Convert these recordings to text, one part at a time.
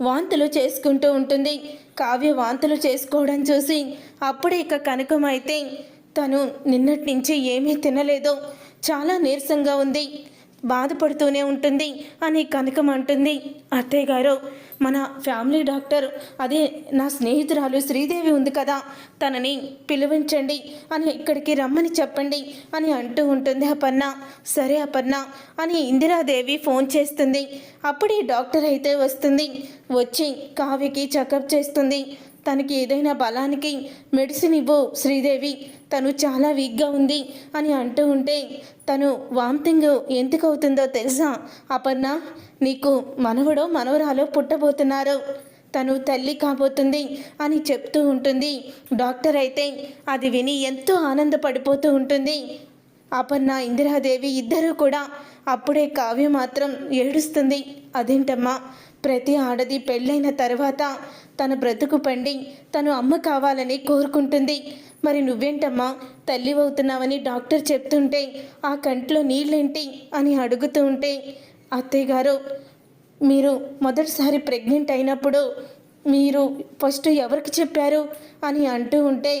వాంతులు చేసుకుంటూ ఉంటుంది. కావ్య వాంతులు చేసుకోవడం చూసి అప్పుడే ఇక కనకం అయితే తను నిన్నటి నుంచి ఏమీ తినలేదు. చాలా నీరసంగా ఉంది. బాధపడుతూనే ఉంటుంది అని కనకం అంటుంది. అత్తయ్య గారు మన ఫ్యామిలీ డాక్టర్ అదే నా స్నేహితురాలు శ్రీదేవి ఉంది కదా తనని పిలువించండి అని ఇక్కడికి రమ్మని చెప్పండి అని అంటూ ఉంటుంది అపర్ణ. సరే అపర్ణ అని ఇందిరాదేవి ఫోన్ చేస్తుంది. అప్పుడే డాక్టర్ అయితే వస్తుంది. వచ్చి కావ్యకి చెకప్ చేస్తుంది. తనకి ఏదైనా బలానికి మెడిసిన్ ఇవ్వు శ్రీదేవి. తను చాలా వీక్గా ఉంది అని అంటూ ఉంటే తను వామిటింగ్ ఎందుకు అవుతుందో తెలుసా? అపర్ణ నీకు మనవడో మనవరాలో పుట్టబోతున్నారు. తను తల్లి కాబోతుంది అని చెప్తూ ఉంటుంది. డాక్టర్ అయితే అది విని ఎంతో ఆనందపడిపోతూ ఉంటుంది. అపర్ణ ఇందిరాదేవి ఇద్దరూ కూడా అప్పుడే కావ్య మాత్రం ఏడుస్తుంది. అదేంటమ్మా? ప్రతి ఆడది పెళ్ళైన తర్వాత తన బ్రతుకు పండి తను అమ్మ కావాలని కోరుకుంటుంది. మరి నువ్వేంటమ్మా? తల్లి అవుతున్నావని డాక్టర్ చెప్తుంటే ఆ కంట్లో నీళ్ళేంటి అని అడుగుతూ ఉంటే అత్తయ్య గారు మీరు మొదటిసారి ప్రెగ్నెంట్ అయినప్పుడు మీరు ఫస్ట్ ఎవరికి చెప్పారు అని అంటూ ఉంటే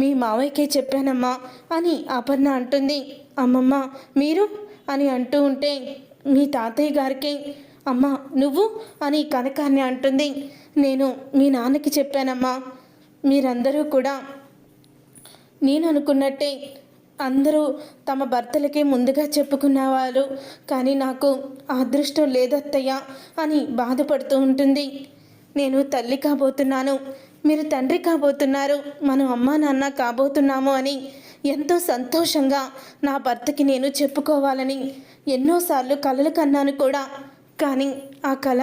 మీ మావయ్యకే చెప్పానమ్మా అని అపర్ణ అంటుంది. అమ్మమ్మ మీరు? అని అంటూ ఉంటే మీ తాతయ్య గారికి అమ్మ నువ్వు? అని కనకాన్ని అంటుంది. నేను మీ నాన్నకి చెప్పానమ్మా. మీరందరూ కూడా నేను అనుకున్నట్టే అందరూ తమ భర్తలకే ముందుగా చెప్పుకునేవారు. కానీ నాకు అదృష్టం లేదత్తయ్య అని బాధపడుతూ ఉంటుంది. నేను తల్లి కాబోతున్నాను. మీరు తండ్రి కాబోతున్నారు మనం అమ్మా నాన్న కాబోతున్నాము అని ఎంతో సంతోషంగా నా భర్తకి నేను చెప్పుకోవాలని ఎన్నోసార్లు కలలు కన్నాను కూడా. కానీ ఆ కళ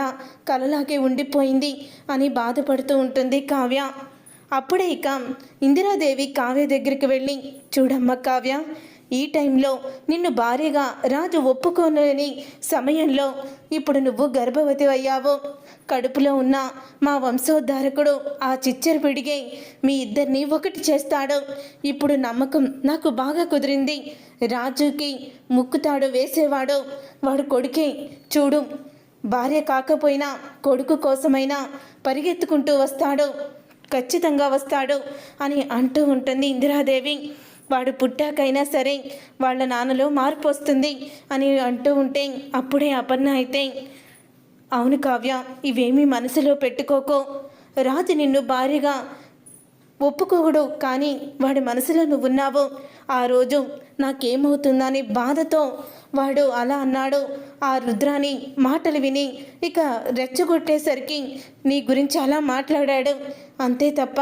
కలలాగే ఉండిపోయింది అని బాధపడుతూ ఉంటుంది కావ్య. అప్పుడే ఇక ఇందిరాదేవి కావ్య దగ్గరికి వెళ్ళి చూడమ్మ కావ్య ఈ టైంలో నిన్ను భార్యగా రాజు ఒప్పుకోలేని సమయంలో ఇప్పుడు నువ్వు గర్భవతి అయ్యావు. కడుపులో ఉన్న మా వంశోద్ధారకుడు ఆ చిచ్చర పిడిగే మీ ఇద్దరిని ఒకటి చేస్తాడు. ఇప్పుడు నమ్మకం నాకు బాగా కుదిరింది. రాజుకి ముక్కుతాడు వేసేవాడు. వాడు కొడుకే. చూడు భార్య కాకపోయినా కొడుకు కోసమైనా పరిగెత్తుకుంటూ వస్తాడు. ఖచ్చితంగా వస్తాడు అని అంటూ ఉంటుంది ఇందిరాదేవి. వాడు పుట్టాకైనా సరే వాళ్ళ నాన్నలో మార్పు వస్తుంది అని అంటూ ఉంటే అప్పుడే అపర్ణ అయితే అవును కావ్య ఇవేమీ మనసులో పెట్టుకోకో. రాజు నిన్ను భార్యగా ఒప్పుకోడు కానీ వాడి మనసులో నువ్వున్నావు. ఆ రోజు నాకేమవుతుందని బాధతో వాడు అలా అన్నాడు. ఆ రుద్రాని మాటలు విని ఇక రెచ్చగొట్టేసరికి నీ గురించి అలా మాట్లాడాడు. అంతే తప్ప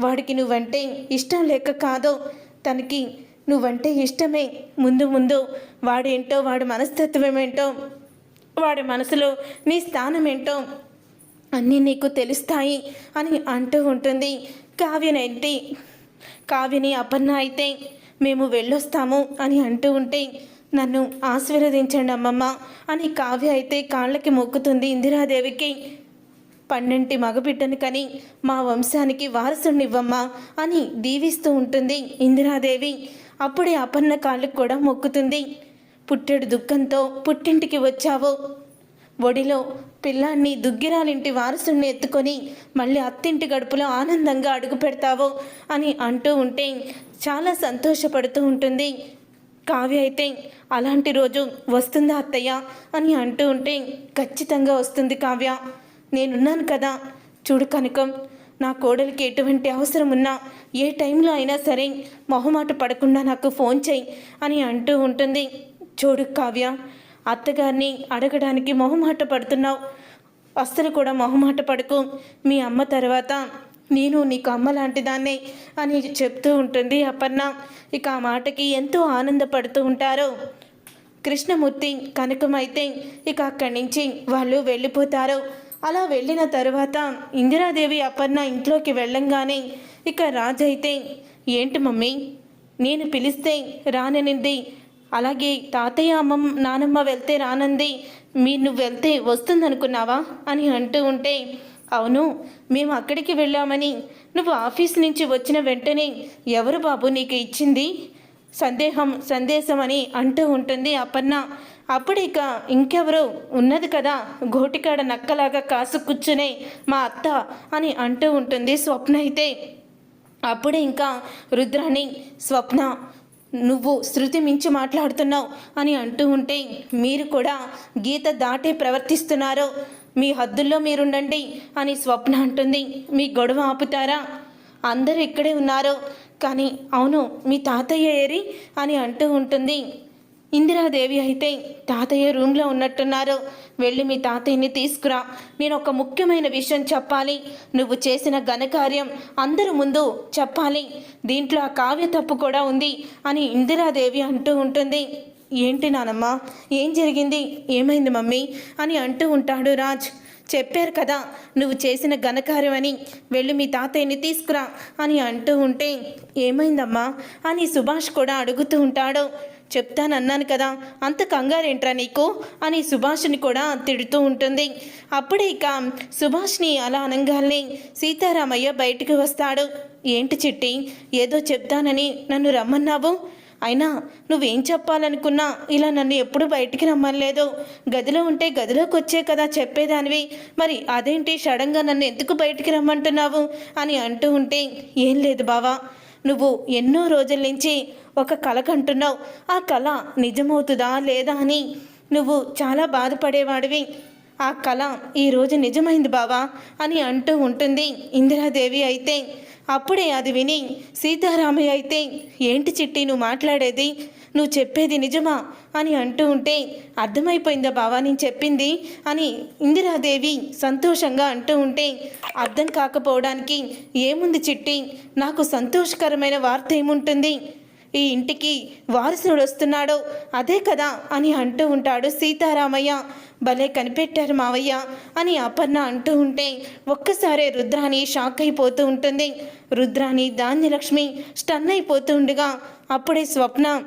వాడికి నువ్వంటే ఇష్టం లేక కాదు. తనకి నువ్వంటే ఇష్టమే. ముందు ముందు వాడేంటో వాడి మనస్తత్వం ఏంటో వాడి మనసులో నీ స్థానం ఏంటో అన్నీ నీకు తెలుస్తాయి అని అంటూ ఉంటుంది. కావ్యనైతే కావ్యని అపర్ణ అయితే మేము వెళ్ళొస్తాము అని అంటూ ఉంటే నన్ను ఆశీర్వదించండి అమ్మమ్మ అని కావ్య అయితే కాళ్ళకి మొక్కుతుంది ఇందిరాదేవికి. పన్నెంటి మగబిడ్డను కని మా వంశానికి వారసునివ్వమ్మా అని దీవిస్తూ ఉంటుంది ఇందిరాదేవి. అప్పుడే అపర్ణ కాళ్ళు కూడా మొక్కుతుంది. పుట్టెడు దుఃఖంతో పుట్టింటికి వచ్చావు. ఒడిలో పిల్లాన్ని దుగ్గిరాలింటి వారసుని ఎత్తుకొని మళ్ళీ అత్తింటి గడుపులో ఆనందంగా అడుగు పెడతావు అని అంటూ ఉంటే చాలా సంతోషపడుతూ ఉంటుంది. కావ్య అయితే అలాంటి రోజు వస్తుందా అత్తయ్య? అని అంటూ ఉంటే ఖచ్చితంగా వస్తుంది కావ్య. నేనున్నాను కదా. చూడు కనకం నా కోడలికి ఎటువంటి అవసరం ఉన్నా ఏ టైంలో అయినా సరే మొహమాట పడకుండా నాకు ఫోన్ చేయి అని అంటూ ఉంటుంది. చూడు కావ్య అత్తగారిని అడగడానికి మొహమాట పడుతున్నావు. అస్సలు కూడా మొహమాట పడకు. మీ అమ్మ తర్వాత నేను నీకు అమ్మ లాంటి దాన్నే అని చెప్తూ ఉంటుంది అపర్ణ. ఇక ఆ మాటకి ఎంతో ఆనందపడుతూ ఉంటారు. కృష్ణమూర్తి కనకమైతే ఇక అక్కడి నుంచి వాళ్ళు వెళ్ళిపోతారు. అలా వెళ్ళిన తరువాత ఇందిరాదేవి అపర్ణ ఇంట్లోకి వెళ్ళంగానే ఇక రాజు అయితే ఏంటి మమ్మీ? నేను పిలిస్తే రాననింది. అలాగే తాతయ్య అమ్మమ్మ నానమ్మ వెళ్తే రానంది. మీరు నువ్వు వెళ్తే వస్తుందనుకున్నావా? అని అంటూ ఉంటే అవును మేము అక్కడికి వెళ్ళామని. నువ్వు ఆఫీస్ నుంచి వచ్చిన వెంటనే ఎవరు బాబు నీకు ఇచ్చింది? సందేహం సందేశం అని అంటూ ఉంటుంది అపర్ణ. అప్పుడు ఇక ఇంకెవరు ఉన్నది కదా గోటికాడ నక్కలాగా కాసు కూర్చునే మా అత్త అని అంటూ ఉంటుంది స్వప్న అయితే. అప్పుడే ఇంకా రుద్రాణి స్వప్న నువ్వు శృతి మించి మాట్లాడుతున్నావు అని అంటూ ఉంటే మీరు కూడా గీత దాటే ప్రవర్తిస్తున్నారు మీ హద్దుల్లో మీరుండండి అని స్వప్న అంటుంది. మీ గొడవ ఆపుతారా? అందరూ ఇక్కడే ఉన్నారు కానీ అవును మీ తాతయ్య ఏరి అని అంటూ ఉంటుంది. ఇందిరాదేవి అయితే తాతయ్య రూమ్లో ఉన్నట్టున్నారు. వెళ్ళి మీ తాతయ్యని తీసుకురా. నేను ఒక ముఖ్యమైన విషయం చెప్పాలి. నువ్వు చేసిన ఘనకార్యం అందరి ముందు చెప్పాలి. దీంట్లో ఆ కావ్య తప్పు కూడా ఉంది అని ఇందిరాదేవి అంటూ ఉంటుంది. ఏంటి నానమ్మ? ఏం జరిగింది? ఏమైంది మమ్మీ? అని అంటూ ఉంటాడు రాజ్. చెప్పారు కదా నువ్వు చేసిన ఘనకార్యం అని. వెళ్ళి మీ తాతయ్యని తీసుకురా అని అంటూ ఉంటే ఏమైందమ్మా? అని సుభాష్ కూడా అడుగుతూ ఉంటాడు. చెప్తానన్నాను కదా అంత కంగారేంట్రా నీకు? అని సుభాష్ని కూడా తిడుతూ ఉంటుంది. అప్పుడే ఇక సుభాష్ని అలా అనగానే సీతారామయ్య బయటికి వస్తాడు. ఏంటి చిట్టి ఏదో చెప్తానని నన్ను రమ్మన్నావు? అయినా నువ్వేం చెప్పాలనుకున్నా ఇలా నన్ను ఎప్పుడు బయటికి రమ్మలేదు గదిలో ఉంటే గదిలోకి వచ్చే కదా చెప్పేదానివి. మరి అదేంటి సడన్గా నన్ను ఎందుకు బయటికి రమ్మంటున్నావు? అని అంటూ ఉంటే ఏం లేదు బావా నువ్వు ఎన్నో రోజుల నుంచి ఒక కళ కంటున్నావు. ఆ కళ నిజమవుతుందా లేదా అని నువ్వు చాలా బాధపడేవాడివి. ఆ కళ ఈరోజు నిజమైంది బావా అని అంటూ ఉంటుంది. ఇందిరాదేవి అయితే అప్పుడే అది విని సీతారామయ్య అయితే ఏంటి చిట్టి నువ్వు మాట్లాడేది? నువ్వు చెప్పేది నిజమా? అని అంటూ ఉంటే అర్థమైపోయిందా బావా నేను చెప్పింది? అని ఇందిరాదేవి సంతోషంగా అంటూ ఉంటే అర్థం కాకపోవడానికి ఏముంది చిట్టి? నాకు సంతోషకరమైన వార్త ఏముంటుంది? ఈ ఇంటికి వారసుడు వస్తున్నాడు. అదే కదా అని అంటూ ఉంటాడు సీతారామయ్య. భలే కనిపెట్టారు మావయ్య అని అపర్ణ అంటూ ఉంటే ఒక్కసారే రుద్రాని షాక్ అయిపోతూ ఉంటుంది. రుద్రాని ధాన్యలక్ష్మి స్టన్ అయిపోతూ ఉండగా అప్పుడే స్వప్న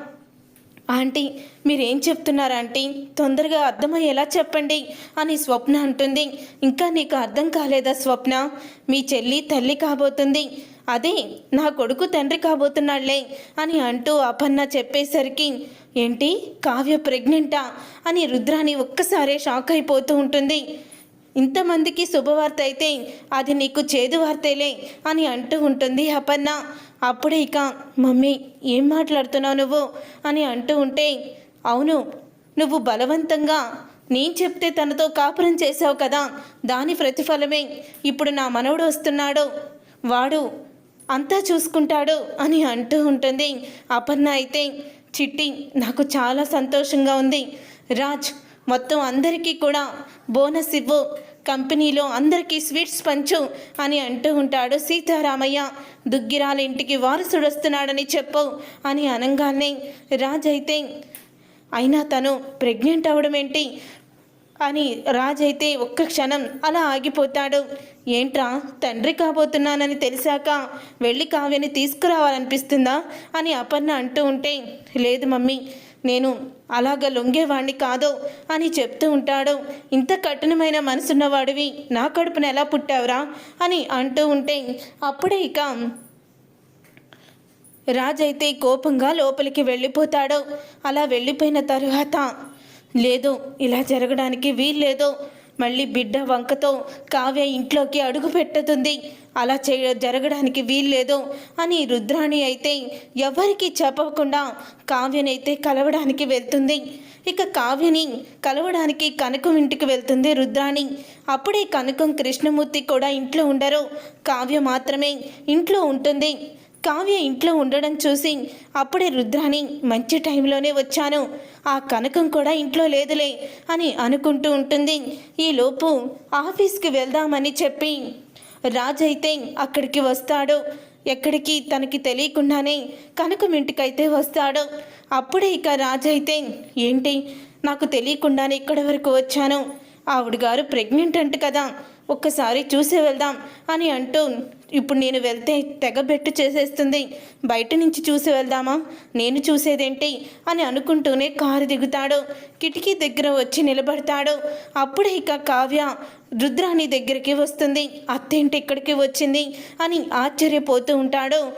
ఆంటీ మీరేం చెప్తున్నారు ఆంటీ? తొందరగా అర్థమయ్యేలా చెప్పండి అని స్వప్న అంటుంది. ఇంకా నీకు అర్థం కాలేదా స్వప్న? మీ చెల్లి తల్లి కాబోతుంది. అదే నా కొడుకు తండ్రి కాబోతున్నాళ్ళే అని అంటూ అపన్న చెప్పేసరికి ఏంటి? కావ్య ప్రెగ్నెంటా? అని రుద్రాని ఒక్కసారే షాక్ అయిపోతూ ఉంటుంది. ఇంతమందికి శుభవార్త అయితే అది నీకు చేదు వార్తేలే అని అంటూ ఉంటుంది అపన్న అప్పుడే ఇక మమ్మీ ఏం మాట్లాడుతున్నావు నువ్వు? అని అంటూ ఉంటే అవును నువ్వు బలవంతంగా నేను చెప్తే తనతో కాపురం చేసావు కదా దాని ప్రతిఫలమే ఇప్పుడు నా మనవడు వస్తున్నాడు. వాడు అంతా చూసుకుంటాడు అని అంటూ ఉంటుంది. అపర్ణ అయితే చిట్టి నాకు చాలా సంతోషంగా ఉంది. రాజ్ మొత్తం అందరికీ కూడా బోనస్ ఇవ్వు. కంపెనీలో అందరికీ స్వీట్స్ పంచు అని అంటూ ఉంటాడు. సీతారామయ్య దుగ్గిరాల ఇంటికి వారసుడు వస్తున్నాడని చెప్పు అని అనగానే రాజ్ అయితే అయినా తను ప్రెగ్నెంట్ అవడం ఏంటి? అని రాజ్ అయితే ఒక్క క్షణం అలా ఆగిపోతాడు. ఏంట్రా? తండ్రి కాబోతున్నానని తెలిసాక వెళ్ళి కావ్యని తీసుకురావాలనిపిస్తుందా? అని అపర్ణ అంటూ ఉంటే లేదు మమ్మీ నేను అలాగ లొంగేవాణ్ణి కాదు అని చెప్తూ ఉంటాడు. ఇంత కఠినమైన మనసున్నవాడివి నా కడుపున ఎలా పుట్టావురా? అని అంటూ ఉంటే అప్పుడే ఇక రాజైతే కోపంగా లోపలికి వెళ్ళిపోతాడు. అలా వెళ్ళిపోయిన తరువాత లేదు ఇలా జరగడానికి వీల్లేదు. మళ్ళీ బిడ్డ వంకతో కావ్య ఇంట్లోకి అడుగు పెట్టుతుంది. అలా చేయ జరగడానికి వీల్లేదు అని రుద్రాణి అయితే ఎవరికి చెప్పకుండా కావ్యనైతే కలవడానికి వెళ్తుంది. ఇక కావ్యని కలవడానికి కనకం ఇంటికి వెళ్తుంది రుద్రాణి. అప్పుడే కనకం కృష్ణమూర్తి కూడా ఇంట్లో ఉండరు. కావ్య మాత్రమే ఇంట్లో ఉంటుంది. కావ్య ఇంట్లో ఉండడం చూసి అప్పుడే రుద్రాని మంచి టైంలోనే వచ్చాను. ఆ కనకం కూడా ఇంట్లో లేదులే అని అనుకుంటూ ఉంటుంది. ఈలోపు ఆఫీస్కి వెళ్దామని చెప్పి రాజైతే అక్కడికి వస్తాడు. ఎక్కడికి తనకి తెలియకుండానే కనకం ఇంటికైతే వస్తాడు. అప్పుడే ఇక రాజైతే ఏంటి? నాకు తెలియకుండానే ఇక్కడి వరకు వచ్చాను. ఆవిడ గారు ప్రెగ్నెంట్ అంట కదా. ఒక్కసారి చూసి వెళ్దాం అని అంటూ ఇప్పుడు నేను వెళ్తే తెగబెట్టు చేసేస్తుంది. బయట నుంచి చూసి వెళ్దామా? నేను చూసేదేంటి? అని అనుకుంటూనే కారు దిగుతాడు. కిటికీ దగ్గర వచ్చి నిలబడతాడు. అప్పుడే ఇక కావ్య రుద్రాణి దగ్గరికి వస్తుంది. అత్తేంటి ఇక్కడికి వచ్చింది? అని ఆశ్చర్యపోతూ ఉంటాడు.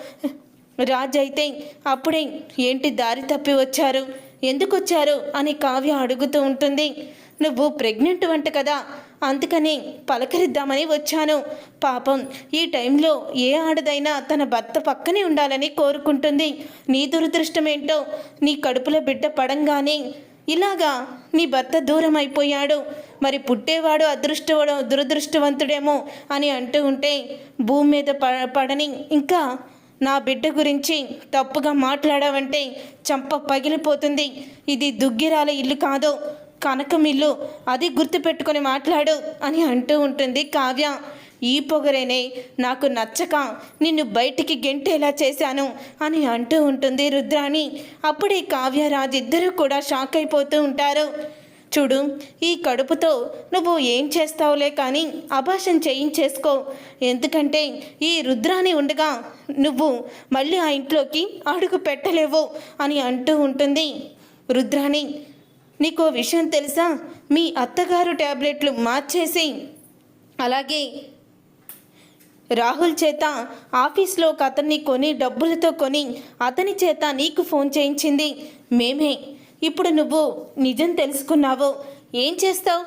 రాజ్ అయితే అప్పుడే ఏంటి దారి తప్పి వచ్చారు? ఎందుకు వచ్చారు అని కావ్య అడుగుతూ ఉంటుంది. నువ్వు ప్రెగ్నెంట్ వంట కదా? అందుకని పలకరిద్దామని వచ్చాను. పాపం ఈ టైంలో ఏ ఆడదైనా తన భర్త పక్కనే ఉండాలని కోరుకుంటుంది. నీ దురదృష్టం ఏంటో నీ కడుపులో బిడ్డ పడంగానే ఇలాగా నీ భర్త దూరం అయిపోయాడు మరి పుట్టేవాడు అదృష్టవడం దురదృష్టవంతుడేమో అని అంటూ ఉంటే భూమి మీద ప పడని ఇంకా నా బిడ్డ గురించి తప్పుగా మాట్లాడావంటే చంప పగిలిపోతుంది. ఇది దుగ్గిరాల ఇల్లు కాదు. కనకమిల్లు అది గుర్తుపెట్టుకొని మాట్లాడు అని అంటూ ఉంటుంది కావ్య. ఈ పొగరేనే నాకు నచ్చక నిన్ను బయటికి గెంటేలా చేశాను అని అంటూ ఉంటుంది రుద్రాణి. అప్పుడే కావ్యరాజ్ ఇద్దరూ కూడా షాక్ అయిపోతూ ఉంటారు. చూడు ఈ కడుపుతో నువ్వు ఏం చేస్తావులే కానీ అభాషం చేయించేసుకో. ఎందుకంటే ఈ రుద్రాని ఉండగా నువ్వు మళ్ళీ ఆ ఇంట్లోకి అడుగు పెట్టలేవు అని అంటూ ఉంటుంది రుద్రాణి. నీకో విషయం తెలుసా? మీ అత్తగారు ట్యాబ్లెట్లు మార్చేసి అలాగే రాహుల్ చేత ఆఫీస్లో ఒక అతన్ని కొని డబ్బులతో కొని అతని చేత నీకు ఫోన్ చేయించింది. మేమే. ఇప్పుడు నువ్వు నిజం తెలుసుకున్నావు. ఏం చేస్తావు?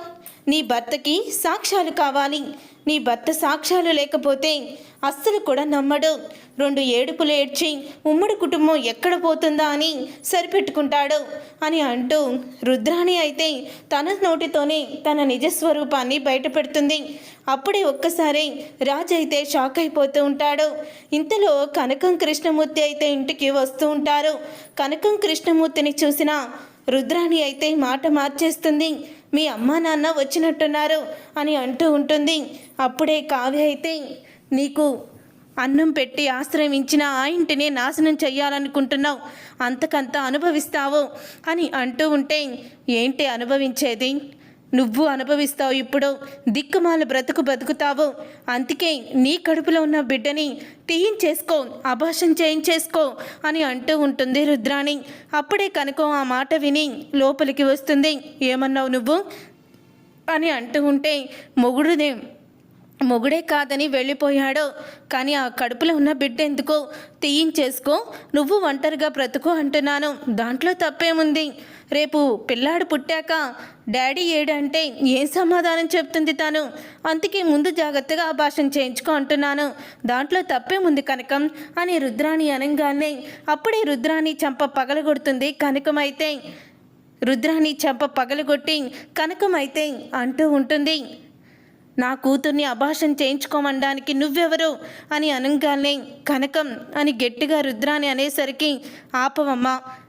నీ భర్తకి సాక్ష్యాలు కావాలి. నీ భర్త సాక్ష్యాలు లేకపోతే అస్సలు కూడా నమ్మడు. రెండు ఏడుపులు ఏడ్చి ఉమ్మడి కుటుంబం ఎక్కడ పోతుందా? అని సరిపెట్టుకుంటాడు అని అంటూ రుద్రాణి అయితే తన నోటితోనే తన నిజస్వరూపాన్ని బయటపెడుతుంది. అప్పుడే ఒక్కసారి రాజు అయితే షాక్ అయిపోతూ ఉంటాడు. ఇంతలో కనకం కృష్ణమూర్తి అయితే ఇంటికి వస్తూ ఉంటారు. కనకం కృష్ణమూర్తిని చూసిన రుద్రాణి అయితే మాట మార్చేస్తుంది. మీ అమ్మ నాన్న వచ్చినట్టున్నారు అని అంటూ ఉంటుంది. అప్పుడే కావ్య అయితే నీకు అన్నం పెట్టి ఆశ్రయం ఇచ్చిన ఆ ఇంటిని నాశనం చెయ్యాలనుకుంటున్నావు. అంతకంత అనుభవిస్తావు అని అంటూ ఉంటే ఏంటి అనుభవించేది? నువ్వు అనుభవిస్తావు ఇప్పుడు దిక్కుమాల బ్రతుకు బతుకుతావు. అందుకే నీ కడుపులో ఉన్న బిడ్డని తీయించేసుకో అభాషం చేయించేసుకో అని అంటూ ఉంటుంది రుద్రాణి. అప్పుడే కనుక ఆ మాట విని లోపలికి వస్తుంది. ఏమన్నావు నువ్వు? అని అంటూ ఉంటే మొగుడుదే? మొగుడే కాదని వెళ్ళిపోయాడు. కానీ ఆ కడుపులో ఉన్న బిడ్డ ఎందుకు తీయించేసుకో. నువ్వు ఒంటరిగా బ్రతుకు అంటున్నాను. దాంట్లో తప్పేముంది? రేపు పిల్లాడు పుట్టాక డాడీ ఏడంటే ఏం సమాధానం చెప్తుంది తాను? అందుకే ముందు జాగ్రత్తగా ఆ భాషం చేయించుకో అంటున్నాను. దాంట్లో తప్పేముంది కనకం? అని రుద్రాణి అనగానే అప్పుడే రుద్రాణి చంప పగలగొడుతుంది కనకమైతే. రుద్రాణి చంప పగలగొట్టి కనకమైతే అంటూ ఉంటుంది. నా కూతుర్ని అభాషం చేయించుకోమనడానికి నువ్వెవరు? అని అనగానే కనకం అని గట్టిగా రుద్రాని అనేసరికి ఆపవమ్మ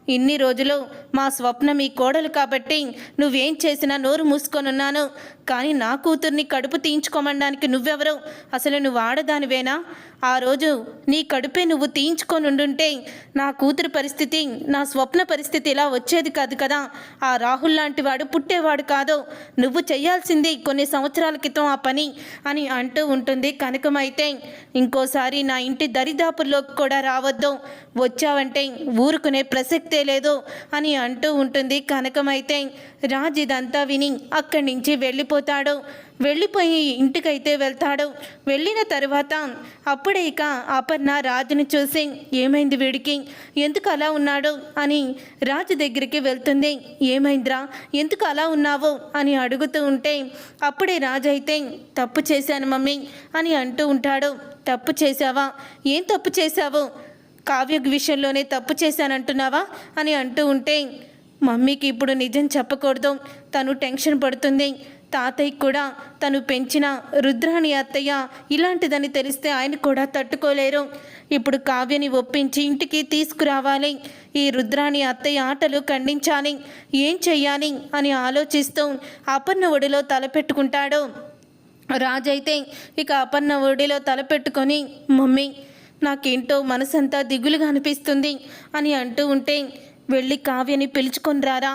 ఇన్ని రోజులు మా స్వప్న మీ కోడలు కాబట్టి నువ్వేం చేసినా నోరు మూసుకొనున్నాను. కానీ నా కూతుర్ని కడుపు తీయించుకోమనడానికి నువ్వెవరు? అసలు నువ్వు ఆడదానివేనా? ఆ రోజు నీ కడుపే నువ్వు తీయించుకొని ఉండుంటే నా కూతురు పరిస్థితి నా స్వప్న పరిస్థితి ఇలా వచ్చేది కాదు కదా. ఆ రాహుల్ లాంటి వాడు పుట్టేవాడు కాదు. నువ్వు చేయాల్సింది కొన్ని సంవత్సరాల క్రితం ఆ పని అని అంటూ ఉంటుంది కనకమైతే. ఇంకోసారి నా ఇంటి దరిదాపుల్లోకి కూడా రావద్దు. వచ్చావంటే ఊరుకునే ప్రసక్తే లేదు అని అంటూ ఉంటుంది. కనకమైతే రాజ్ ఇదంతా విని అక్కడి నుంచి వెళ్ళిపోతాడు. వెళ్ళిపోయి ఇంటికైతే వెళ్తాడు. వెళ్ళిన తర్వాత అప్పుడే ఇక అపర్ణ రాజుని చూసి ఏమైంది వీడికి? ఎందుకు అలా ఉన్నాడు? అని రాజు దగ్గరికి వెళ్తుంది. ఏమైందిరా? ఎందుకు అలా ఉన్నావు? అని అడుగుతూ ఉంటే అప్పుడే రాజు అయితే తప్పు చేశాను మమ్మీ అని అంటూ ఉంటాడు. తప్పు చేశావా? ఏం తప్పు చేశావు? కావ్య విషయంలోనే తప్పు చేశానంటున్నావా? అని అంటూ ఉంటే మమ్మీకి ఇప్పుడు నిజం చెప్పకూడదు. తను టెన్షన్ పడుతుంది. తాతయ్య కూడా తను పెంచిన రుద్రాణి అత్తయ్య ఇలాంటిదని తెలిస్తే ఆయన కూడా తట్టుకోలేరు. ఇప్పుడు కావ్యని ఒప్పించి ఇంటికి తీసుకురావాలి. ఈ రుద్రాణి అత్తయ్య ఆటలు ఖండించాలి. ఏం చెయ్యాలి అని ఆలోచిస్తూ అపర్ణ ఒడిలో తలపెట్టుకుంటాడు. రాజైతే ఇక అపర్ణ ఒడిలో తలపెట్టుకొని మమ్మీ నాకేంటో మనసంతా దిగులుగా అనిపిస్తుంది అని అంటూ ఉంటే వెళ్ళి కావ్యని పిలుచుకొని రారా.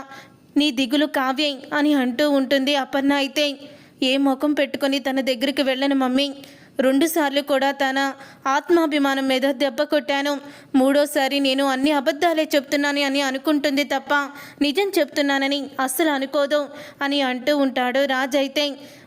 నీ దిగులు కావ్యం అని అంటూ ఉంటుంది అపర్ణ అయితే. ఏ ముఖం పెట్టుకొని తన దగ్గరికి వెళ్ళను మమ్మీ. రెండుసార్లు కూడా తన ఆత్మాభిమానం మీద దెబ్బ కొట్టాను. మూడోసారి నేను అన్ని అబద్ధాలే చెప్తున్నాను అని అనుకుంటుంది తప్ప నిజం చెప్తున్నానని అస్సలు అనుకోదు అని అంటూ ఉంటాడు రాజైతే. అయితే